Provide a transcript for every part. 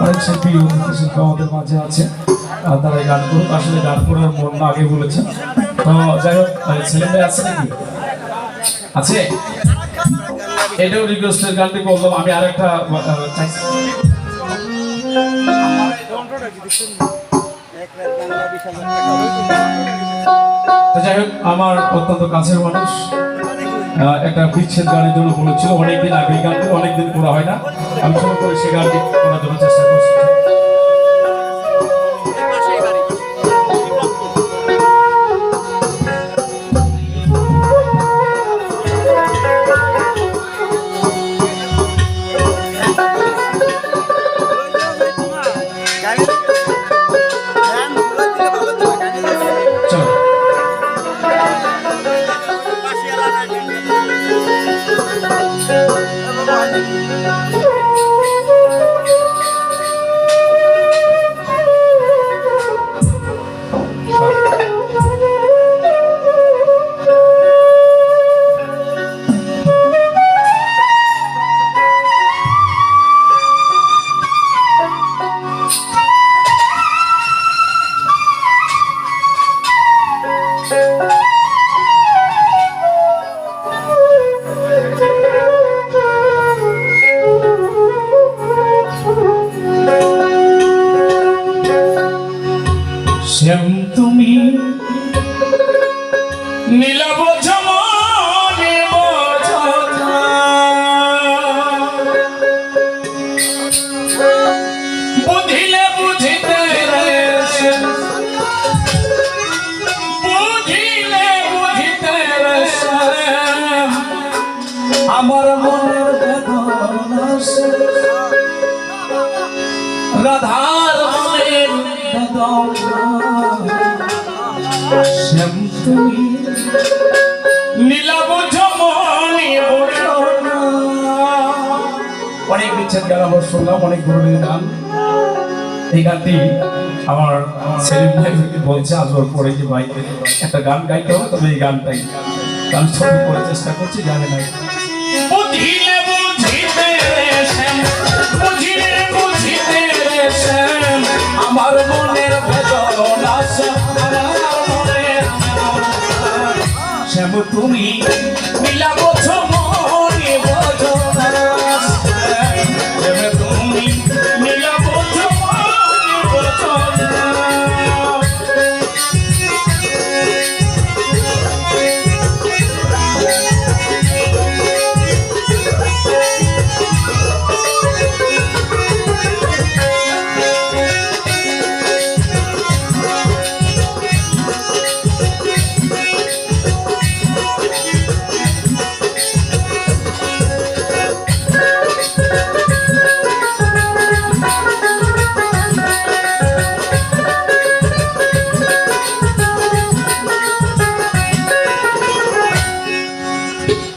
অনেক শিল্পী আমাদের মাঝে আছে। তারা গান করুক আসলে গান করার মন না আগে বলেছেন তো যাই হোক ছেলে মেয়ে আছে নাকি? আছে? এটাও রিকোয়েস্টের গানটি বললাম, আমি আরেকটা চাইছি। যাই হোক, আমার অত্যন্ত কাছের মানুষ। একটা বিচ্ছেদ গানের জন্য বলেছিল, অনেকদিন আগে গান অনেকদিন করা হয় না। আমি শুরু করে সে গানটি করার জন্য চেষ্টা করছি। শ্যাম তুমি। নীলাব বুঝিলে বুঝিতে বুঝিলে বুঝিতে আমার মনের বেদনা মায়ের বেদনা শ্যাম অনেক বিচ্ছেদ গান আবার শুনলাম, অনেক ধরনের গান। এই গানটি আমার সেলিম ভাই বলছে আজবার পরে যে ভাই একটা গান গাইতে হবে, তবে এই গানটাই। গান ছবি করে চেষ্টা করছি, জানে না। শ্যাম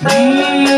Thank.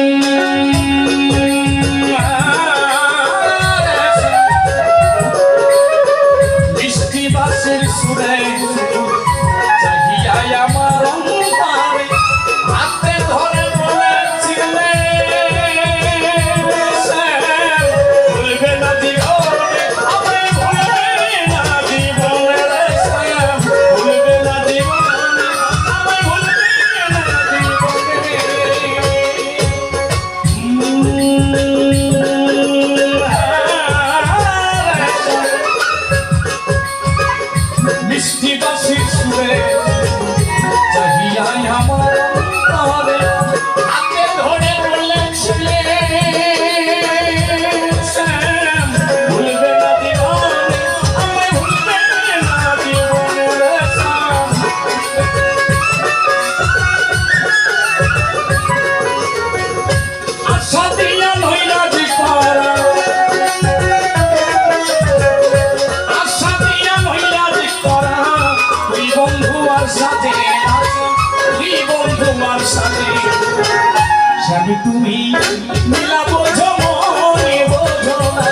সাথে। স্বামী তুমি মিলা বোঝো মনে বোঝো না।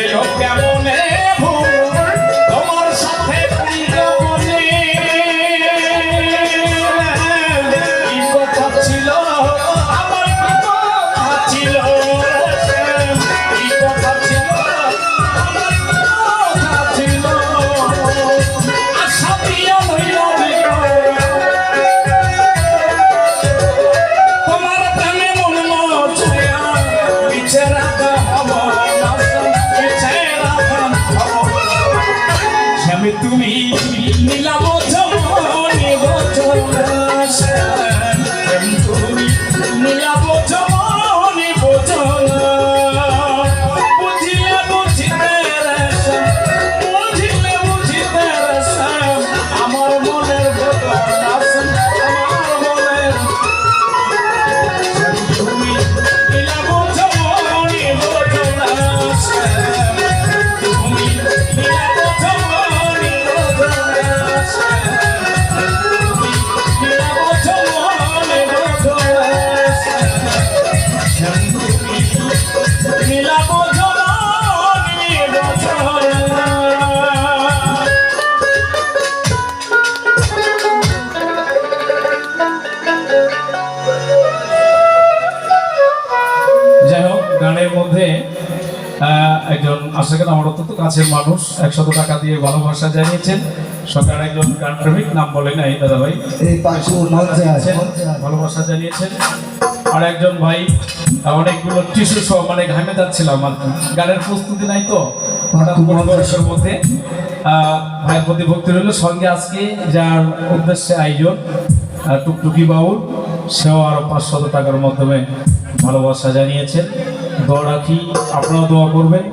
যে কেমনে আশেখান আমার অত্যন্ত কাছের মানুষ একশত টাকা দিয়ে ভালোবাসা জানিয়েছেন। সরকার একজন গান প্রেমিক নাম বলে নাই দাদা ভাই। এই পাঁচু মঞ্চে আছে মঞ্চে আছে। ভালোবাসা জানিয়েছেন। আর একজন ভাই অনেকগুলো টিস্যু সহ মানে ঘামে যাচ্ছিলাম আর গানের প্রস্তুতি নাই তো হঠাৎ বয়সের মধ্যে ভাইয়ের প্রতি ভক্তি রইল। সঙ্গে আজকে যার উদ্দেশ্যে আয়োজন টুকটুকি বাউল সেও আরও পাঁচশত টাকার মাধ্যমে ভালোবাসা জানিয়েছেন। দোয়া রাখি আপনারাও দোয়া করবেন।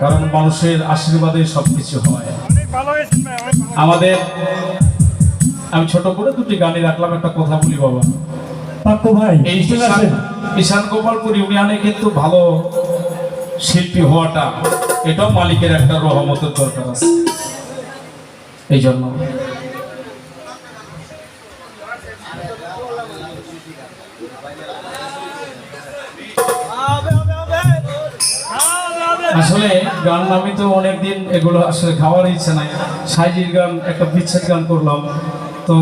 কারণ মানুষের আশীর্বাদে সব কিছু হয়। আমাদের আমি ছোট করে দুটি গানে রাখলাম একটা কথা বলি বাবা। ভাই এই ঈশান গোপালপুর ইউনিয়নে কিন্তু ভালো শিল্পী হওয়াটা এটাও মালিকের একটা রহমতের দরকার আছে। এই জন্য। আসলে গান আমি তো অনেকদিন এগুলো আসলে খাওয়ার ইচ্ছে নাই। সাইজির গান একটা বিচ্ছেদ গান করলাম। তো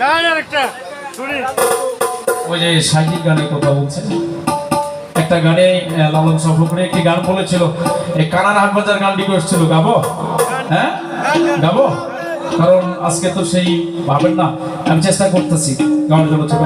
গান আর একটা শুনি। ওই যে সাইজির গানের কথা বলছে। একটা গানে লালন সফর একটি গান বলেছিল। এই কানার হাটবাজার গানটি করছিল গাবো? হ্যাঁ? গাবো? কারণ আজকে তো সেই ভাবেন না। আমি চেষ্টা করতেছি গাওয়ার জন্য ছোট।